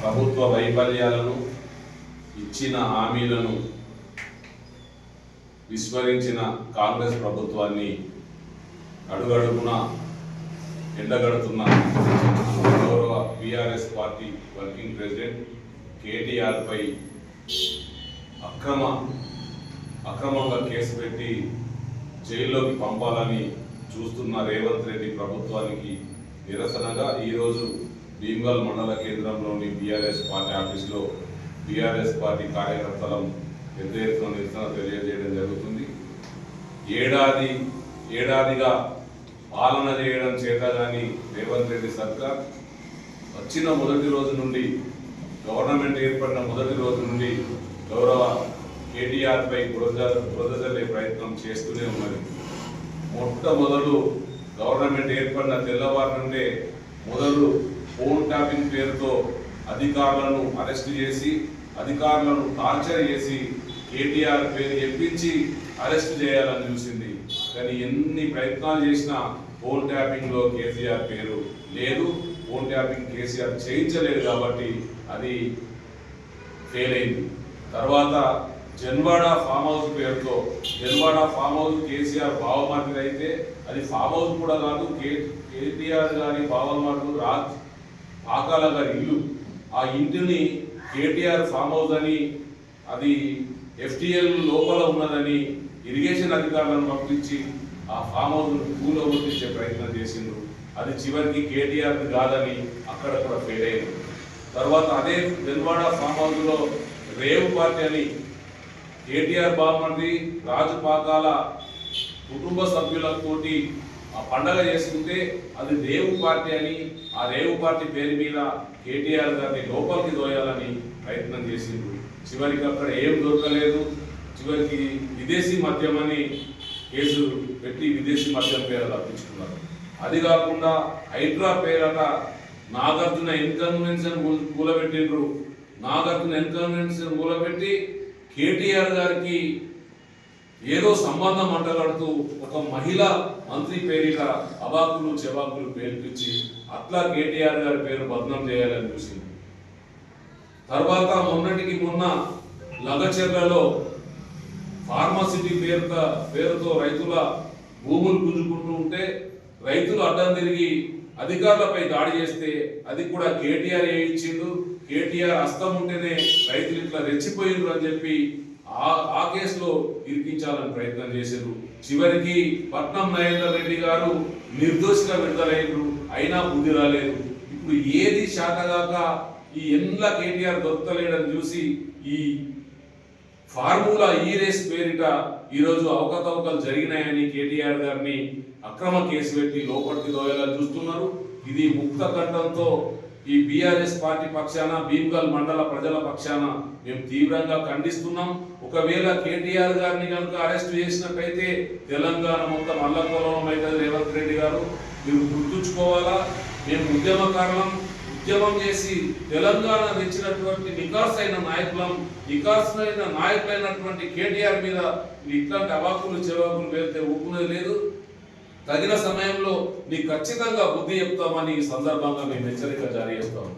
ప్రభుత్వ వైఫల్యాలను ఇచ్చిన హామీలను విస్మరించిన కాంగ్రెస్ ప్రభుత్వాన్ని అడుగడుగున ఎండగడుతున్న గౌరవ బీఆర్ఎస్ పార్టీ వర్కింగ్ ప్రెసిడెంట్ కేటీఆర్పై అక్రమ అక్రమంగా కేసు పెట్టి జైల్లోకి పంపాలని చూస్తున్న రేవంత్ రెడ్డి ప్రభుత్వానికి నిరసనగా ఈరోజు భీమ్గల్ మండల కేంద్రంలోని బీఆర్ఎస్ పార్టీ ఆఫీసులో బీఆర్ఎస్ పార్టీ కార్యకర్తలం పెద్ద ఎత్తున నిరసన తెలియజేయడం జరుగుతుంది. ఏడాది ఏడాదిగా పాలన చేయడం చేతగాని రేవంత్ రెడ్డి సర్కార్ వచ్చిన మొదటి రోజు నుండి గవర్నమెంట్ ఏర్పడిన మొదటి రోజు నుండి గౌరవ కేటీఆర్పై బురదజల్లే ప్రయత్నం చేస్తూనే ఉన్నది. మొట్టమొదలు గవర్నమెంట్ ఏర్పడిన తెల్లవారి నుండే మొదలు ఫోన్ ట్యాపింగ్ పేరుతో అధికారులను అరెస్ట్ చేసి అధికారులను టార్చర్ చేసి కేటీఆర్ పేరు చెప్పించి అరెస్ట్ చేయాలని చూసింది. కానీ ఎన్ని ప్రయత్నాలు చేసినా ఫోన్ ట్యాపింగ్లో కేసీఆర్ పేరు లేదు. ఫోన్ ట్యాపింగ్ కేసీఆర్ చేయించలేదు కాబట్టి అది ఫెయిల్ అయింది. తర్వాత జన్వాడ ఫామ్ హౌస్ పేరుతో జన్వాడ ఫామ్ హౌస్ కేసీఆర్ బావమర్ది అయితే అది ఫామ్ హౌస్ కూడా కాదు కే కేటీఆర్ గారి బావమర్దు రాజ్ ఆకాల గారి ఇల్లు. ఆ ఇంటిని కేటీఆర్ ఫామ్ హౌస్ అని అది ఎఫ్టిఎల్ లోపల ఉన్నదని ఇరిగేషన్ అధికారులను పంపించి ఆ ఫామ్ హౌస్ను భూలో ప్రయత్నం చేసిండ్రు. అది చివరికి కేటీఆర్ది కాదని అక్కడ కూడా ఫెయిల్ అయింది. తర్వాత అదే వెల్వాడ ఫామ్ హౌస్లో రేవు పార్టీ అని కేటీఆర్ బామ్మది రాజు పాకాల కుటుంబ సభ్యులతోటి ఆ పండగ చేసుకుంటే అది రేవు పార్టీ అని ఆ రేవు పార్టీ పేరు మీద కేటీఆర్ గారిని లోపలికి దోయాలని ప్రయత్నం చేసిండ్రు చివరికి అక్కడ ఏం దొరకలేదు. చివరికి విదేశీ మద్యం అని కేసు పెట్టి విదేశీ మద్యం పేరు తప్పించుకున్నారు. అది కాకుండా హైడ్రా పేరట నాగార్జున ఇన్కన్వెన్షన్ కూలబెట్టిండ్రు నాగార్జున ఇన్కన్వెన్షన్ కూలబెట్టి కేటీఆర్ గారికి ఏదో సంబంధం అంటగడుతూ ఒక మహిళ మంత్రి పేరిట అబాకులు చెబాకులు పేర్పించి అట్లా కేటీఆర్ గారి పేరు బదనం చేయాలని చూసింది. తర్వాత మొన్నటికి మొన్న లగచెర్లలో ఫార్మాసిటీ పేరుతో పేరుతో రైతుల భూములు గుంజుకుంటూ ఉంటే రైతులు అడ్డం తిరిగి అధికారులపై దాడి చేస్తే అది కూడా కేటీఆర్ ఏ ఇచ్చిండు? కేటీఆర్ హస్తం ఉంటేనే రైతులు ఇట్లా రెచ్చిపోయిండ్రు అని చెప్పి ఆ ఆ కేసులో ఇరికించాలని ప్రయత్నం చేశారు చివరికి పట్నం నరేందర్ రెడ్డి గారు నిర్దోషిగా విడుదలయ్యారు అయినా బుద్ధి రాలేదు. ఇప్పుడు ఏది శాఖగాక ఈ ఎండ్ల కేటీఆర్ దొరకలేడని చూసి ఈ ఫార్ములా ఈ రేస్ పేరిట ఈరోజు అవకతవకలు జరిగినాయని కేటీఆర్ గారిని అక్రమ కేసు పెట్టి లోపలికి దోయాలని చూస్తున్నారు. ఇది ముక్త కంఠంతో ఈ బీఆర్ఎస్ పార్టీ పక్షాన భీమ్గల్ మండల ప్రజల పక్షాన మేము తీవ్రంగా ఖండిస్తున్నాం. ఒకవేళ కేటీఆర్ గారిని కనుక అరెస్ట్ చేసినట్టయితే తెలంగాణ మొత్తం అల్లకూలం అవుతుంది రేవంత్ రెడ్డి గారు. మీరు గుర్తుంచుకోవాలా? మేము ఉద్యమకారులం. ఉద్యమం చేసి తెలంగాణ తెచ్చినటువంటి నికాస్ అయిన నాయకులం నికాస్ అయిన నాయకులైనటువంటి కేటీఆర్ మీద ఇట్లాంటి అవాకులు చెవాకులు వేస్తే ఊపుకునేది లేదు. తగిన సమయంలో నీకు ఖచ్చితంగా బుద్ధి చెప్తామని ఈ సందర్భంగా మేము హెచ్చరిక జారీ చేస్తాము